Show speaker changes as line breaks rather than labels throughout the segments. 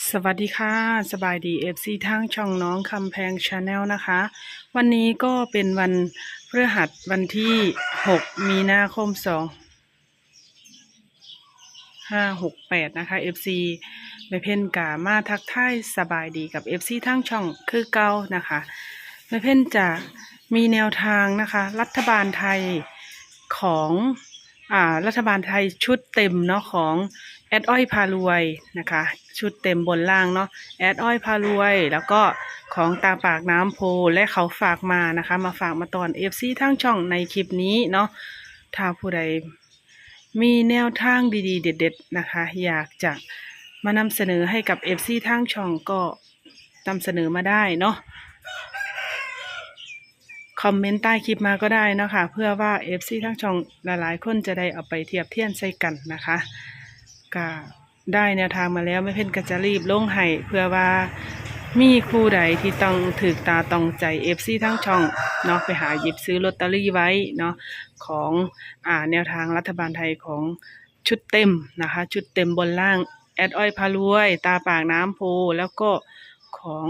สวัสดีค่ะ สบายดีเอฟซีทางช่องน้องคำแพงชาแนลนะคะ วันนี้ก็เป็นวันพฤหัสวันที่ 6 มีนาคม 2 5 6 8 นะคะ FC ไม่เพ่นกามาทักทายสบายดีกับ FC ทางช่องคือเก่านะคะไม่เพ่นจะมีแนวทางนะคะ รัฐบาลไทยของ อ่ารัฐบาลไทยชุดเต็มเนาะของแอดอ้อยพารวยนะคะ ชุดเต็มบนล่างเนาะแอดอ้อยพารวย แล้วก็ของตาปากน้ำโพและเขาฝากมานะคะ มาฝากมาตอนเอฟซีทั้งช่องในคลิปนี้เนาะถ้าผู้ใดมีแนวทางดีๆ เด็ด ๆ นะคะ อยากจะมานำเสนอให้กับเอฟซีทั้งช่องก็นำเสนอมาได้เนาะ คอมเมนต์ใต้คลิปมาก็ได้นะคะ เพื่อว่าเอฟซีทั้งช่องหลายๆคนจะได้เอาไปเทียบเทียนใส่กันนะคะก็ได้แนวทางมาแล้วไม่เพ่นก็จะรีบลงให้เพื่อว่ามีคู่ใดที่ต้องถือตาต้องใจเอฟซีทั้งช่องเนาะไปหาหยิบซื้อลอตเตอรี่ไว้เนาะของอ่าแนวทางรัฐบาลไทยของชุดเต็มนะคะ ชุดเต็มบนล่างแอดอ้อยพารวย ตาปากน้ำโพแล้วก็ของ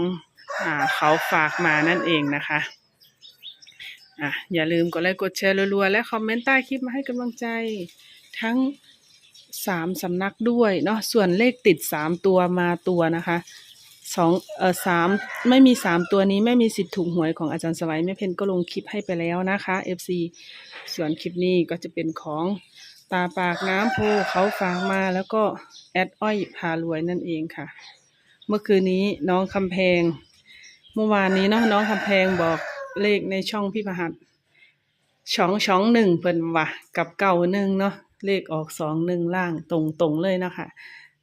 อ่าเขาฝากมานั่นเองนะคะ อะอย่าลืมกดไลค์กดแชร์รัวๆ และคอมเมนต์ใต้คลิปมาให้กำลังใจทั้งสามสำนักด้วยเนาะส่วนเลขติดสามตัวมาตัวนะคะสองเออสามไม่มีสามตัวนี้ไม่มีสิทธิ์ถูกหวยของอาจารย์สวัยแม่เพนก็ลงคลิปให้ไปแล้วนะคะ FC ส่วนคลิปนี้ก็จะเป็นของตาปากน้ำโพเขาฝากมาแล้วก็แอดอ้อยพารวยนั่นเองค่ะ เมื่อคืนนี้น้องคำแพง เมื่อวานนี้เนาะน้องคำแพงบอก เลขในช่องพี่ประหัสช่องช่องหนึ่งเพิ่นว่ากับเก่าหนึ่งเนาะเลขออกสองหนึ่งล่างตรงตรงเลยเนาะค่ะ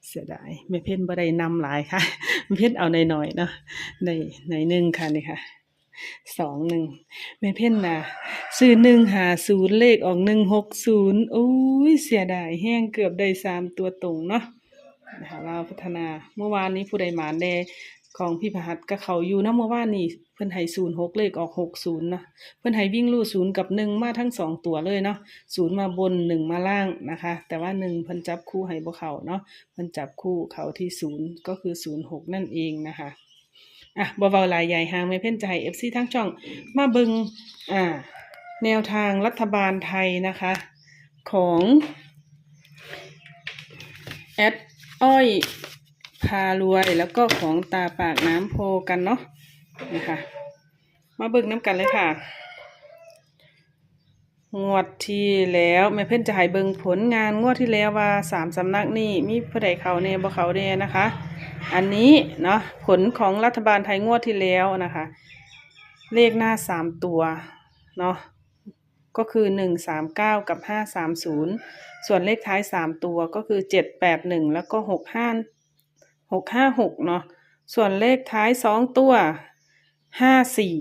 เสียดายแม่เพ่นบ่ได้นำหลายค่ะแม่เพ่นเอาในหน่อยๆเนาะในในหนึ่งค่ะนี่ค่ะสองหนึ่งแม่เพ่นน่ะซื้อหนึ่งหาศูนย์เลขออกหนึ่งหกศูนย์โอ้ยเสียดายแห้งเกือบได้สามตัวตรงเนาะนะคะเราพัฒนาเมื่อวานนี้ผู้ใดหมานแด ของพี่พหัสก็เขาอยู่นะเมื่อวานนี้เพิ่อนให้ศูนย์หกเลขออกหกศูนย์นะเพื่อนให้วิ่งลู่ศูนย์กับหนึ่งมาทั้งสองตัวเลยเนาะศูนย์มาบนหนึ่งมาล่างนะคะ แต่ว่าหนึ่งเพิ่อนจับคู่ให้บ่เขาเนาะเพิ่อนจับคู่เขาที่ศูนย์ก็คือศูนย์หกนั่นเองนะคะอะบ่เบาหลายใหญ่หางไม่เพ่นใจเอฟซีทั้งช่อง มาบิงอ่า แนวทางรัฐบาลไทยนะคะ ของแอดอ้อย พารวยแล้วก็ของตาปากน้ำโพกันเนาะนะคะมาเบิ่งน้ำกันเลยค่ะ งวดที่แล้วแม่เพิ่นจะให้เบิ่งผลงานงวดที่แล้วว่าสามสำนักนี่มีผู้ใดเขาแน่บ่เขาแน่นะคะ อันนี้เนาะผลของรัฐบาลไทยงวดที่แล้วนะคะ เลขหน้าสามตัวเนาะก็คือหนึ่งสามเก้ากับห้าสามศูนย์ส่วนเลขท้ายสามตัวก็คือเจ็ดแปดหนึ่งแล้วก็หก หกห้าหกเนาะส่วนเลขท้ายสองตัวห้าสี่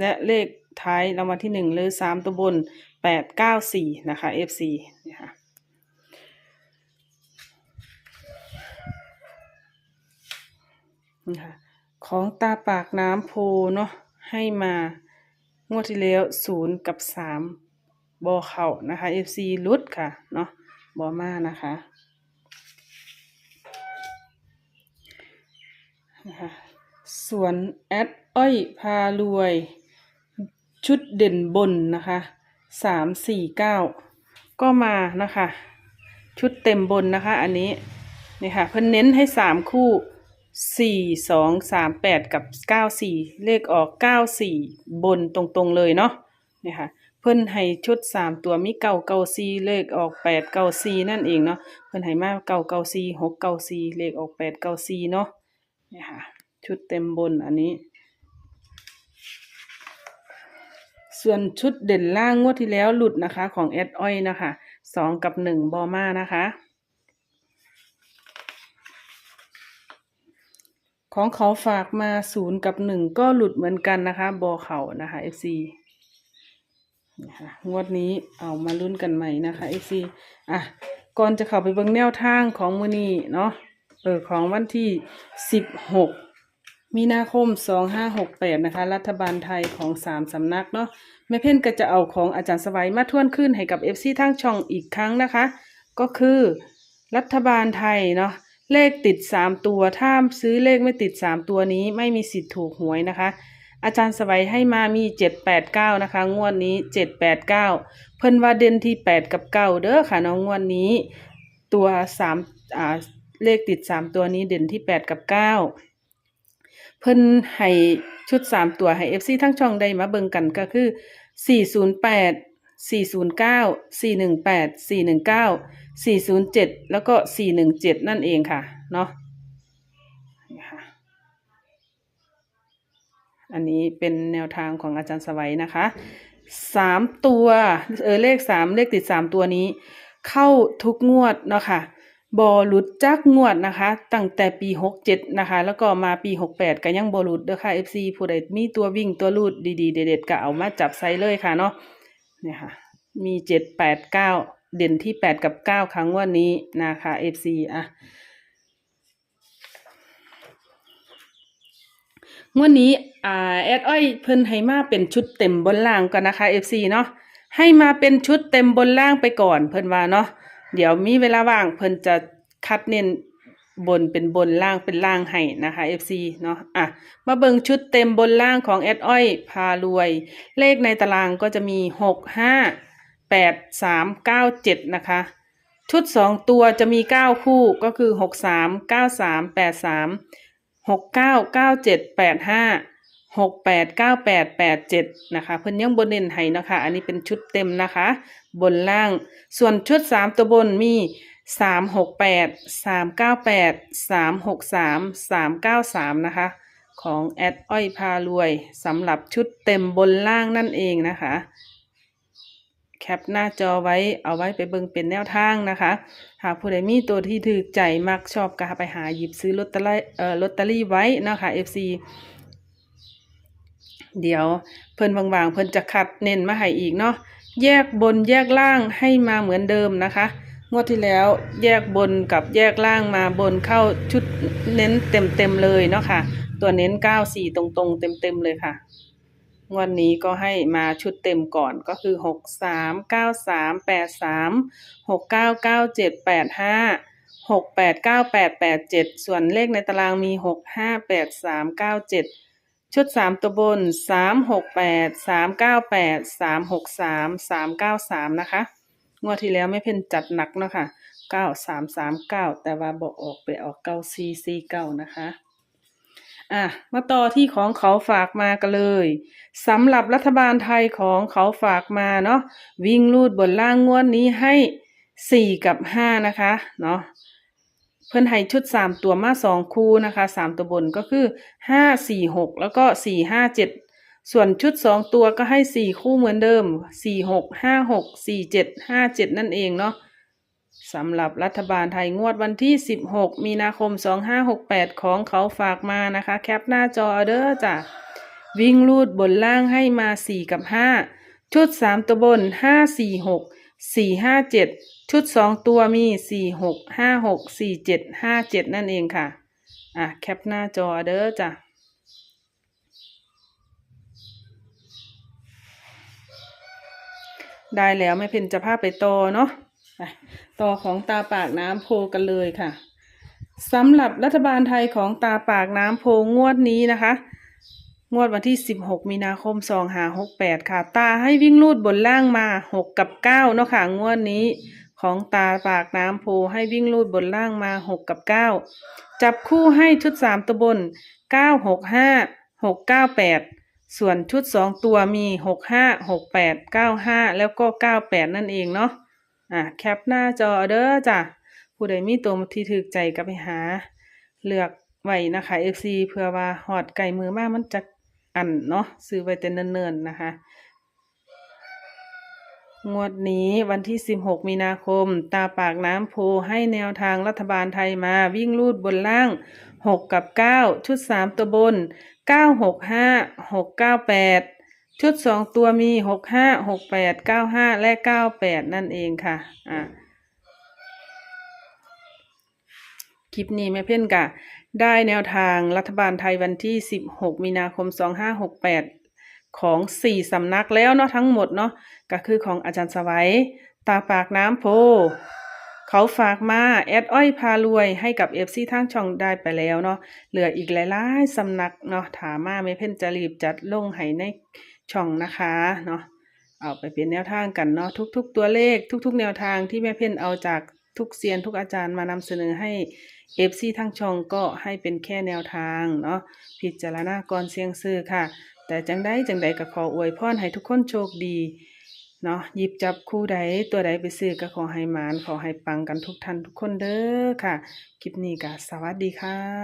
และเลขท้ายรางวัลที่หนึ่งหรือสามตัวบนแปดเก้าสี่นะคะ FC เนี่ยค่ะนี่ค่ะของตาปากน้ำโพเนาะให้มางวดที่แล้วศูนย์กับสามบอเข่านะคะ FC ลุดค่ะเนาะบอมานะคะ นะคะสวนแอดอ้อยพารวย ชุดเด่นบนนะคะสามสี่เก้าก็มานะคะ ชุดเต็มบนนะคะ อันนี้นี่ค่ะเพิ่นเน้นให้สามคู่สี่สองสามแปดกับเก้าสี่เลขออกเก้าสี่บนตรงๆเลยเนาะนี่ค่ะเพิ่นให้ชุดสามตัวมีเก้าเก้าสี่เลขออกแปดเก้าสี่นั่นเองเนาะเพิ่นให้มาเก้าเก้าสี่หกเก้าสี่เลขออกแปดเก้าสี่เนาะ นี่ค่ะ ชุดเต็มบนอันนี้ ส่วนชุดเด่นล่างงวดที่แล้วหลุดนะคะ ของแอดอ้อยนะคะสองกับหนึ่งบอมานะคะ ของเขาฝากมาศูนย์กับหนึ่งก็หลุดเหมือนกันนะคะ บอเขานะคะ FC นะคะงวดนี้เอามาลุ้นกันใหม่นะคะ FC อะก่อนจะเข้าไปเบิ่งแนวทางของมือนี้เนาะ เออของวันที่สิบหกมีนาคม 2568 นะคะ รัฐบาลไทยของ 3 สำนักเนาะแม่เพ่นก็จะเอาของอาจารย์สวัยมาทวนขึ้นให้กับ FC ทางช่องอีกครั้งนะคะ ก็คือรัฐบาลไทยเนาะเลขติดสามตัว ถ้าซื้อเลขไม่ติดสามตัวนี้ไม่มีสิทธิ์ถูกหวยนะคะ อาจารย์สวัยให้มามีเจ็ดแปดเก้านะคะ งวดนี้เจ็ดแปดเก้าเพิ่นว่าเด่นที่แปดกับเก้าเด้อค่ะน้องงวดนี้ ตัวสามอ่า เลขติดสามตัวนี้เด่นที่แปดกับเก้าเพิ่นให้ชุดสามตัวให้เอฟซีทั้งช่องได้มาเบิ่งกันก็คือสี่ศูนย์แปดสี่ศูนย์เก้าสี่หนึ่งแปดสี่หนึ่งเก้าสี่ศูนย์เจ็ดแล้วก็สี่หนึ่งเจ็ดนั่นเองค่ะ เนาะนี่ค่ะอันนี้เป็นแนวทางของอาจารย์สวัยนะคะสามตัว เออเลขสามเลขติดสามตัวนี้ เข้าทุกงวดเนาะค่ะ บอหลุดจักงวดนะคะ ตั้งแต่ปีหกเจ็ดนะคะ แล้วก็มาปีหกแปดก็ยังบอหลุดเด้อค่ะ FC ผู้ใดมีตัววิ่งตัวลูดดีๆ เด็ดๆก็เอามาจับใส่เลยค่ะเนาะเนี่ยค่ะ มีเจ็ดแปดเก้าเด่นที่แปดกับเก้าครั้งวันนี้นะคะ FC อะงวดนี้อ่าแอดอ้อยเพิ่นให้มาเป็นชุดเต็มบนล่างก่อนนะคะ FC เนาะให้มาเป็นชุดเต็มบนล่างไปก่อนเพิ่นว่าเนาะ เดี๋ยวมีเวลาว่างเพิ่นจะคัดเน้นบนเป็นบนล่างเป็นล่างให้นะคะ FC เนาะอะมาเบิงชุดเต็มบนล่างของแอดอ้อยพารวย เลขในตารางก็จะมีหกห้าแปดสามเก้าเจ็ดนะคะ ชุดสองตัวจะมีเก้าคู่ก็คือหกสามเก้าสามแปดสาม หกแปดห้าหกแปดเก้าแปดแปดเจ็ดนะคะเพิ่นยังบนเน้นให้นะคะ อันนี้เป็นชุดเต็มนะคะ บนล่าง ส่วนชุดสามตัวบนมีสามหกแปดสามเก้าแปดสามหกสามสามเก้าสามนะคะ ของแอดอ้อยพารวยสำหรับชุดเต็มบนล่างนั่นเองนะคะ แคปหน้าจอไว้เอาไว้ไปเบิ่งเป็นแนวทางนะคะ หากผู้ใดมีตัวที่ถือใจมักชอบก็ไปหาหยิบซื้อลอตเตอรี่เอ่อลอตเตอรี่ไว้นะคะ FC เดี๋ยวเพิ่นบางๆ เพิ่นจะขัดเน้นมาให้อีกเนาะแยกบนแยกล่างให้มาเหมือนเดิมนะคะงวดที่แล้วแยกบนกับแยกล่างมาบนเข้าชุดเน้นเต็มๆเลยเนาะค่ะ ตัวเน้นเก้าสี่ตรงๆ เต็มๆเลยค่ะงวดนี้ก็ให้มาชุดเต็มก่อนก็คือหกสามเก้าสามแปดสามหกเก้าเก้าเจ็ดแปดห้าหกแปดเก้าแปดแปดเจ็ดส่วนเลขในตารางมีหกห้าแปดสามเก้าเจ็ด ชุดสามตัวบนสามหกแปดสามเก้าแปดสามหกสามสามเก้าสามนะคะ งวดที่แล้วไม่เพ่นจัดหนักเนาะค่ะเก้าสามสามเก้าแต่ว่าบอกออกไปออกเก้าซีซีเก้านะคะอะมาต่อที่ของเขาฝากมากันเลยสำหรับรัฐบาลไทยของเขาฝากมาเนาะวิ่งลูดบนล่างงวดนี้ให้สี่กับห้านะคะเนาะ เพื่อนให้ชุดสามตัวมาสองคู่นะคะสามตัวบนก็คือห้าสี่หกแล้วก็สี่ห้าเจ็ดส่วนชุดสองตัวก็ให้สี่คู่เหมือนเดิมสี่หกห้าหกสี่เจ็ดห้าเจ็ดนั่นเองเนาะสำหรับรัฐบาลไทยงวดวันที่ 16 มีนาคม 2568 ของเขาฝากมานะคะ แคปหน้าจอเอาเด้อจ้ะวิ่งลูดบนล่างให้มา 4 กับ 5 ชุด 3 ตัวบน 5 4 6 4 5 7 ชุด2ตัวมี4 6 5 6 4 7 5 7นั่นเองค่ะ อะ แคปหน้าจอเด้อจ้ะได้แล้วไม่เพ็นจะพาไปโตอเนาะไปต่อของตาปากน้ำโพกันเลยค่ะสำหรับรัฐบาลไทยของตาปากน้ำโพงวดนี้นะคะ งวดวันที่ 16 มีนาคม 2568 ค่ะ ตาให้วิ่งลูดบนล่างมา 6 กับ 9 เนาะค่ะ งวดนี้ ของตาปากน้ำโพให้วิ่งลูดบนล่างมา6กับ9จับคู่ให้ชุด3ตัวบน9 6 5 6 9 8ส่วนชุด2ตัวมี6 5 6 8 9 5แล้วก็98นั่นเองเนาะอะแคปหน้าจอเด้อจ้ะผู้ใดมีตัวที่ถึกใจก็ไปหา เลือกไว้นะคะ FC เพื่อว่าหอดไก่มือมากมันจะอันเนาะซื้อไว้แต่เนิ่นๆนะคะ งวดนี้วันที่ 16 มีนาคม ตาปากน้ำโพให้แนวทางรัฐบาลไทยมาวิ่งลูดบนล่าง 6 กับ 9 ชุด 3 ตัวบน 9 6 5 6 9 8 ชุด 2 ตัวมี 6 5 6 8 9 5 และ 98 นั่นเองค่ะ อะคลิปนี้แม่เพ่นกะ ได้แนวทางรัฐบาลไทยวันที่ 16 มีนาคม 2568 ของ4สำนักแล้วเนาะทั้งหมดเนาะก็คือของอาจารย์สวัย ตาปากน้ำโพ เขาฝากมาแอดอ้อยพารวยให้กับ FC ทางช่องได้ไปแล้วเนาะเหลืออีกหลายๆสำนักเนาะถามมาไม่เพ่นจะรีบจัดลงให้ในช่องนะคะเนาะเอาไปเป็นแนวทางกันเนาะทุก ๆ ตัวเลขทุก ๆ แนวทางที่แม่เพ่นเอาจากทุกเซียนทุกอาจารย์มานำเสนอให้ FC ทางช่องก็ให้เป็นแค่แนวทางเนาะพิจารณาก่อนเสี่ยงซื้อค่ะ แต่จังได้จังใดก็ขออวยพรให้ทุกคนโชคดีเนาะหยิบจับคู่ใดตัวใดไปซื้อก็ขอให้หมานขอให้ปังกันทุกท่านทุกคนเด้อค่ะ คลิปนี้ก็สวัสดีค่ะ